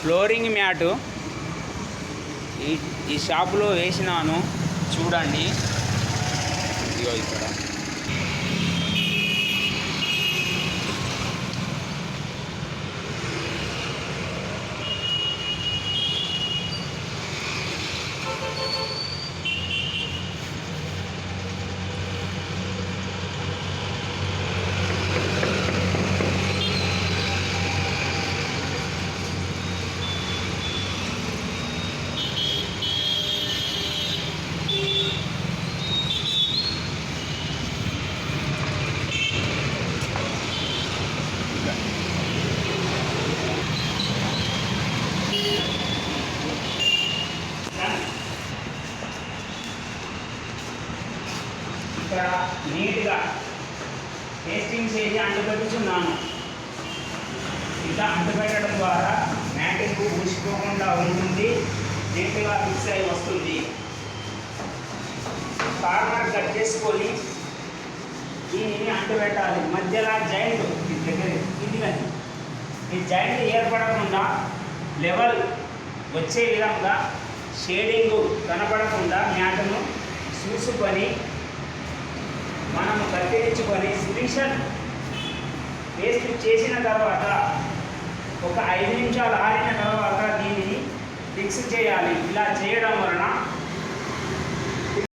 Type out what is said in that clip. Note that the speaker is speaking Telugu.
Flooring mat. ఈ ఈ షాపులో వేసినాను. చూడండి. ఇదిగో ఇక్కడ. ఇక్కడ నీట్గా టేస్టింగ్ చేసి అంటుపెట్టుచున్నాను ఇలా అంటుపెట్టడం ద్వారా మ్యాటింగ్ ఊసిపోకుండా ఉంటుంది. నీట్గా ఫిక్స్ అయి వస్తుంది. కార్నర్ కట్ చేసుకొని దీనిని అంటుపెట్టాలి. మధ్యలో జాయింట్ దగ్గర ఇది కానీ ఈ జాయింట్ ఏర్పడకుండా లెవెల్ వచ్చే విధంగా షేడింగ్ కనపడకుండా మ్యాట్ను చూసుకొని మనము కత్తిరించుకొని ఫినిషన్ పేస్ట్ చేసిన తర్వాత ఒక ఐదు నిమిషాలు ఆరిన తర్వాత దీనిని ఫిక్స్ చేయాలి. ఇలా చేయడం వలన